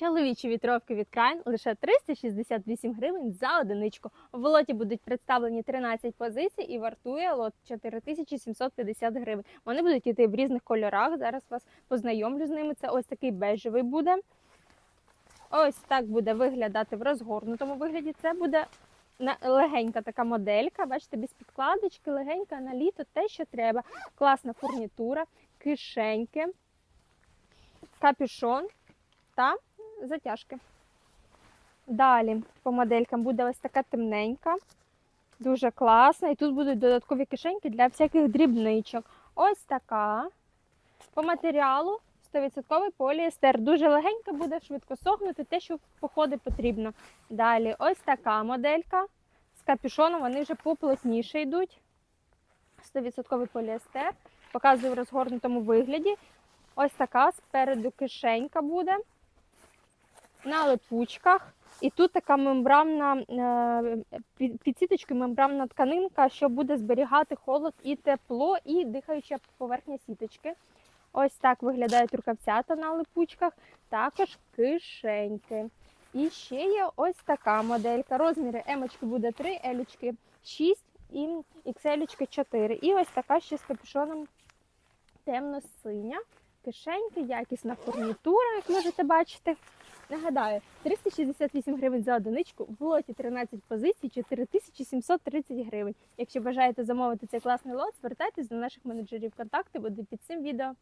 Чоловічі вітровки від Кайн лише 368 гривень за одиничку. В лоті будуть представлені 13 позицій і вартує лот 4750 гривень. Вони будуть йти в різних кольорах. Зараз вас познайомлю з ними. Це ось такий бежевий буде. Ось так буде виглядати в розгорнутому вигляді. Це буде легенька така моделька. Бачите, без підкладочки, легенька на літо, те, що треба. Класна фурнітура, кишеньки, капюшон та затяжки. Далі по моделькам буде ось така темненька, дуже класна. І тут будуть додаткові кишеньки для всяких дрібничок. Ось така. По матеріалу 100% поліестер. Дуже легенька буде, швидко сохнути, те, що походи потрібно. Далі ось така моделька з капюшоном, вони вже поплотніше йдуть. 100% поліестер. Показую в розгорнутому вигляді. Ось така спереду кишенька буде на липучках. І тут така мембранна е, під сіточкою мембранна тканинка, що буде зберігати холод і тепло, і дихаюча поверхня сіточки. Ось так виглядають рукавцята на липучках, також кишеньки. І ще є ось така моделька. Розміри емочки буде 3, елічки 6 і XL 4. І ось така ще з капюшоном темно-синя. Кишеньки, якісна фурнітура, як можете бачити. Нагадаю, 368 гривень за одиничку, в лоті 13 позицій, 4730 гривень. Якщо бажаєте замовити цей класний лот, звертайтесь до наших менеджерів. Контакти будуть під цим відео.